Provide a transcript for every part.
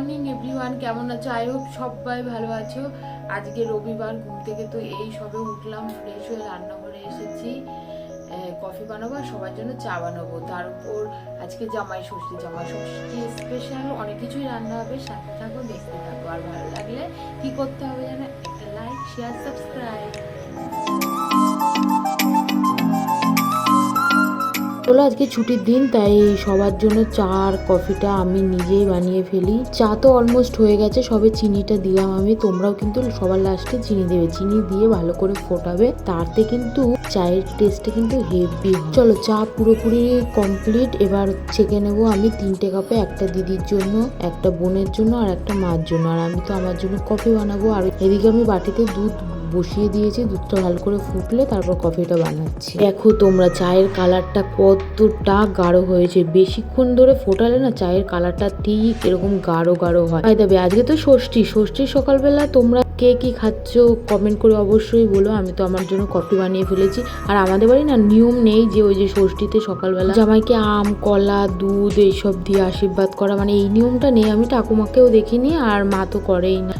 Morning everyone কেমন আছো? I hope সবাই ভালো আছো। আজকে রবিবার, ঘুম থেকে তো এই সবে উঠলাম ফ্রেশ হয়ে রান্নাঘরে এসেছি। কফি বানাবো আর সবার জন্য চা বানাবো। তার উপর আজকে জামাই ষষ্ঠী জামাই ষষ্ঠী স্পেশাল অনেক কিছুই রান্না হবে, সাথে থাকো, দেখতে থাকো। আর ভালো লাগলে কি করতে হবে জানো? একটা লাইক শেয়ার সাবস্ক্রাইব হলো আজকে ছুটির দিন, তাই সবার জন্য চা আর কফিটা আমি নিজেই বানিয়ে ফেলি। চা তো অলমোস্ট হয়ে গেছে, সবে চিনিটা দিলাম আমি। তোমরাও কিন্তু সবার লাস্টে চিনি দেবে। চিনি দিয়ে ভালো করে ফোটাবে, তাতে কিন্তু চায়ের টেস্টটা কিন্তু হেভি চলো, চা পুরোপুরি কমপ্লিট এবার ছেঁকে নেব আমি তিনটে কাপে, একটা দিদির জন্য, একটা বোনের জন্য আর একটা মার জন্য। আর আমি তো আমার জন্য কফি বানাবো। আর এদিকে আমি বাটিতে দুধ বসিয়ে দিয়েছি, দুধটা ভালো করে ফুটলে তারপর কফিটা বানাচ্ছি। দেখো তোমরা, চায়ের কালারটা কতটা গাঢ় হয়েছে। বেশিক্ষণ ধরে ফোটালে না চায়ের কালারটা ঠিক এরকম গাঢ় গাঢ় হয়। তাই দেবে আজকে তো ষষ্ঠী। ষষ্ঠীর সকালবেলা তোমরা কে কি খাচ্ছ কমেন্ট করে অবশ্যই বলো। আমি তো আমার জন্য কফি বানিয়ে ফেলেছি। আর আমাদের বাড়ি না নিয়ম নেই যে ওই যে ষষ্ঠীতে সকালবেলা জামাইকে আম, কলা, দুধ এইসব দিয়ে আশীর্বাদ করা। মানে এই নিয়মটা নেই। আমি ঠাকুমাকেও দেখিনি আর মা তো করেই না।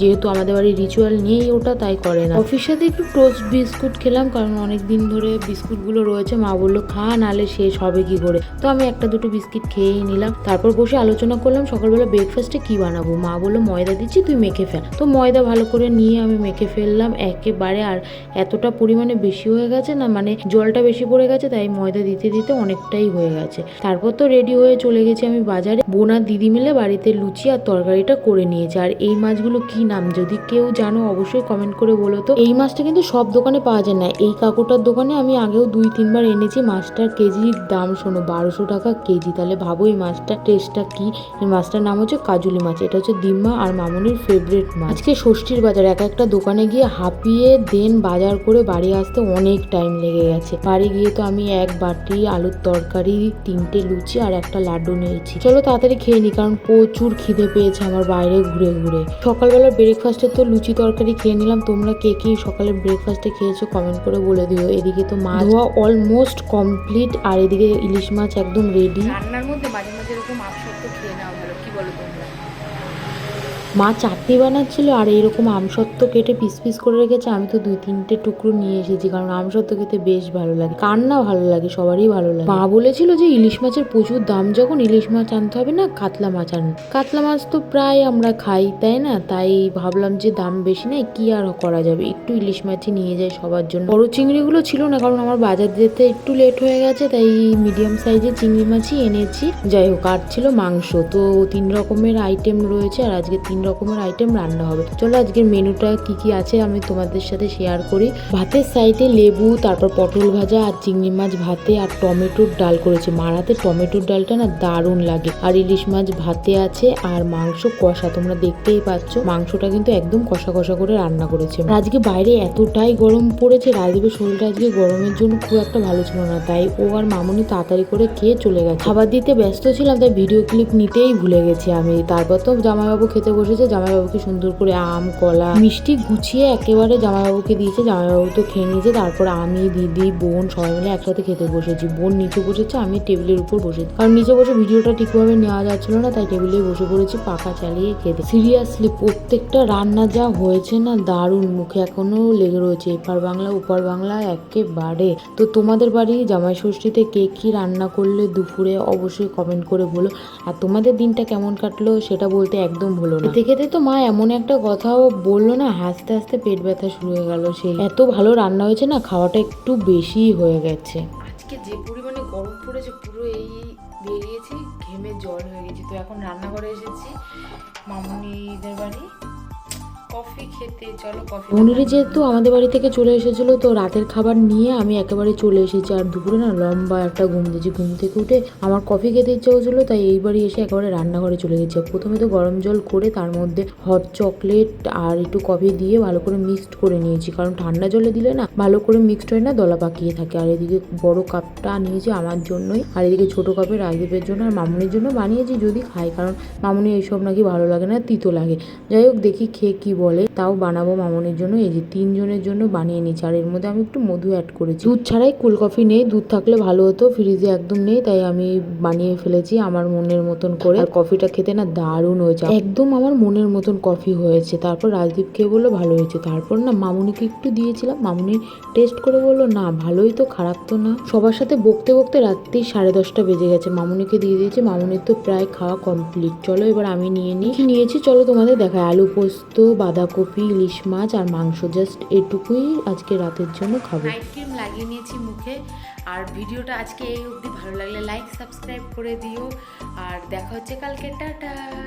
যেহেতু আমাদের বাড়ির রিচুয়াল নেই ওটা, তাই করে না। কফির সাথে একটু টোস্ট বিস্কুট খেলাম, কারণ অনেক দিন ধরে বিস্কুটগুলো রয়েছে। মা বলল, খা, নালে শেষ হবে কি করে? তো আমি একটা দুটো বিস্কিট খেয়েই নিলাম। তারপর বসে আলোচনা করলাম সকালবেলা ব্রেকফাস্টে কি বানাবো? মা বলল, ময়দা দিচ্ছি, তুই মেখে ফেল। তো ময়দা ভালো করে নিয়ে আমি মেখে ফেললাম। একেবারে আর এতটা পরিমাণে বেশি হয়ে গেছে না মানে জলটা বেশি পড়ে গেছে, তাই ময়দা দিতে দিতে অনেকটাই হয়ে গেছে। তারপর তো রেডি হয়ে চলে গেছি আমি বাজারে। বোনার দিদি মিলে বাড়িতে লুচি আর তরকারিটা করে নিয়েছে। আর এই মাছগুলো কি নাম, যদি কেউ জানো অবশ্যই কমেন্ট করে বলো তো। এই মাছটা কিন্তু সব দোকানে পাওয়া যায় না। এই কাকুটার দোকানে আমি আগেও দুই, তিনবার এনেছি। মাছটার কেজির দাম শোনো, বারোশো টাকা কেজি। তাহলে ভাবো এই মাছটার টেস্টটা কি? এই মাছটার নাম হচ্ছে কাজুলি মাছ। এটা হচ্ছে দিম্মা আর মামনির ফেভারিট মাছ। আজকে ষষ্ঠীর বাজার এক একটা দোকানে গিয়ে হাঁপিয়ে দেন বাজার করে বাড়ি আসতে অনেক টাইম লেগে গেছে। বাড়ি গিয়ে তো আমি এক বাটি আলুর তরকারি, তিনটে লুচি আর একটা লাড্ডু নিয়েছি। চলো তাড়াতাড়ি খেয়ে নি, কারণ প্রচুর খিদে পেয়েছে আমার বাইরে ঘুরে ঘুরে। সকালবেলা ব্রেকফাস্টে তো লুচি তরকারি খেয়ে নিলাম। তোমরা কে কি সকালে ব্রেকফাস্টে খেয়েছো কমেন্ট করে বলে দিও। এদিকে তো মাছ ধোয়া অলমোস্ট কমপ্লিট আর এদিকে ইলিশ মাছ একদম রেডি রান্নার মধ্যে মাঝে মাঝে এরকম আপসত্ব খেয়ে তোমরা মা চাটনি বানাচ্ছিল আর এইরকম আমসত্ত্ব কেটে পিস পিস করে রেখেছে। আমি তো দুই তিনটে টুকরো নিয়ে এসেছি, কারণ আমসত্ত্ব খেতে বেশ ভালো লাগে। কার না ভালো লাগে, সবারই ভালো লাগে। মা বলেছিল যে ইলিশ মাছের প্রচুর দাম, যখন ইলিশ মাছ আনতে হবে না, কাতলা মাছ আন। কাতলা মাছ তো প্রায় আমরা খাই, তাই না? তাই ভাবলাম যে দাম বেশি নেই, কি আর করা যাবে? একটু ইলিশ মাছই নিয়ে যাই সবার জন্য। বড় চিংড়িগুলো ছিল না, কারণ আমার বাজার যেতে একটু লেট হয়ে গেছে, তাই মিডিয়াম সাইজের চিংড়ি মাছই এনেছি। যাই হোক, আর ছিল মাংস, তো তিন রকমের আইটেম রয়েছে, আর আজকে তিন রকমের আইটেম রান্না হবে। চলো আজকের মেনুটা কি কি আছে আমি তোমাদের সাথে শেয়ার করি। ভাতের সাইডে লেবু, তারপর পটল ভাজা আর চিংড়ি মাছ ভাতে আর টমেটোর ডাল করেছে। মারাতে টমেটোর ডালটা না দারুণ লাগে। আর ইলিশ মাছ ভাতে আছে আর মাংস কষা, তোমরা দেখতেই পাচ্ছ। মাংসটা কিন্তু একদম কষা কষা করে রান্না করেছে আজকে বাইরে এতটাই গরম পড়েছে, রাজদীপের শরীরটা আজকে গরমের জন্য খুব একটা ভালো ছিল না। তাই ও আর মামুনি তাড়াতাড়ি করে খেয়ে চলে গেছে। খাবার দিতে ব্যস্ত ছিলাম, তাই ভিডিও ক্লিপ নিতেই ভুলে গেছি আমি। তারপর তো জামাইবাবু খেতে বসেছে জামাইবাবুকে সুন্দর করে আম, কলা, মিষ্টি গুছিয়ে একেবারে জামাইবাবুকে দিয়েছে। জামাইবাবু তো খেয়ে নিয়েছে, তারপর আমি, দিদি, বোন সবাই মিলে একসাথে খেতে বসেছি। বোন নিচে বসেছে, আমি টেবিলের উপর বসেছি। কারণ নিচে বসে ভিডিওটা ঠিকভাবে নেওয়া যাচ্ছিল না, তাই টেবিলে বসে পড়েছি, পাখা চালিয়ে খেতে। সিরিয়াসলি প্রত্যেকটা রান্না যা হয়েছে না দারুণ, মুখে এখনও লেগে রয়েছে। এপার বাংলা, ওপার বাংলা একেবারে। তো তোমাদের বাড়ি জামাই ষষ্ঠীতে কে কি রান্না করলে দুপুরে অবশ্যই কমেন্ট করে বলো। আর তোমাদের দিনটা কেমন কাটলো সেটা বলতে একদম ভুলো না। খেতে তো মা এমন একটা কথাও বলল না, হাসতে হাসতে পেট ব্যথা শুরু হয়ে গেল সে এত ভালো রান্না হয়েছে না, খাওয়াটা একটু বেশিই হয়ে গেছে। আজকে যে পরিমাণে গরম পড়েছে, পুরো এই বেরিয়েছি, ঘেমে জল হয়ে গেছে। তো এখন রান্নাঘরে এসেছি, মামুনিদের বাড়ি। কফি খেতে, চলো কফি মনিরে যেহেতু আমাদের বাড়ি থেকে চলে এসেছিল, তো রাতের খাবার নিয়ে আমি একেবারে চলে এসেছি। আর দুপুরে না লম্বা একটা ঘুম দিয়েছি। ঘুম থেকে উঠে আমার কফি খেতে ইচ্ছে হয়েছিল, তাই এই বাড়ি এসে একেবারে রান্নাঘরে চলে গেছি। প্রথমে তো গরম জল করে তার মধ্যে হট চকলেট আর একটু কফি দিয়ে ভালো করে মিক্সড করে নিয়েছি। কারণ ঠান্ডা জলে দিলে না ভালো করে মিক্সড হয় না, দলা পাকিয়ে থাকে। আর এদিকে বড় কাপটা নিয়েছি আমার জন্যই। আর এদিকে ছোট কাপে রাজদীপের জন্য আর মামুনির জন্য বানিয়েছি যদি খাই। কারণ মামুনি এইসব নাকি ভালো লাগে না, তিতো লাগে। যাই হোক দেখি খেয়ে কি বলে, তাও বানাবো মামনির জন্য। এই যে তিনজনের জন্য বানিয়ে নিচ্ছি আর এর মধ্যে আমি একটু মধু অ্যাড করেছি। দুধ ছাড়াই কুল কফি নেই। দুধ থাকলে ভালো হতো। ফ্রিজে একদম নেই। তাই আমি বানিয়ে ফেলেছি আমার মনের মতন করে। আর কফিটা খেতে না দারুণ হয়েছে। একদম আমার মনের মতন কফি হয়েছে। তারপর রাজদীপ খেয়ে বলল, ভালো হয়েছে। তারপর না মামুনিকে একটু দিয়েছিলাম। মামুনি টেস্ট করে বলল, না, ভালোই তো, খারাপ তো না। সবার সাথে বকতে বকতে রাত্রি সাড়ে দশটা বেজে গেছে। মামুনিকে দিয়ে দিয়েছে। মামুনির তো প্রায় খাওয়া কমপ্লিট চলো এবার আমি নিয়ে নিই। নিয়েছি, চলো তোমাদের দেখায় আলু পোস্ত বাঁধাকপি, ইলিশ মাছ আর মাংস, জাস্ট এটুকুই আজকে রাতের জন্য খাব। নাইট ক্রিম লাগিয়ে নিয়েছি মুখে। আর ভিডিওটা আজকে এই অবধি। ভালো লাগলে লাইক সাবস্ক্রাইব করে দিও। আর দেখা হচ্ছে কালকে। টাটা!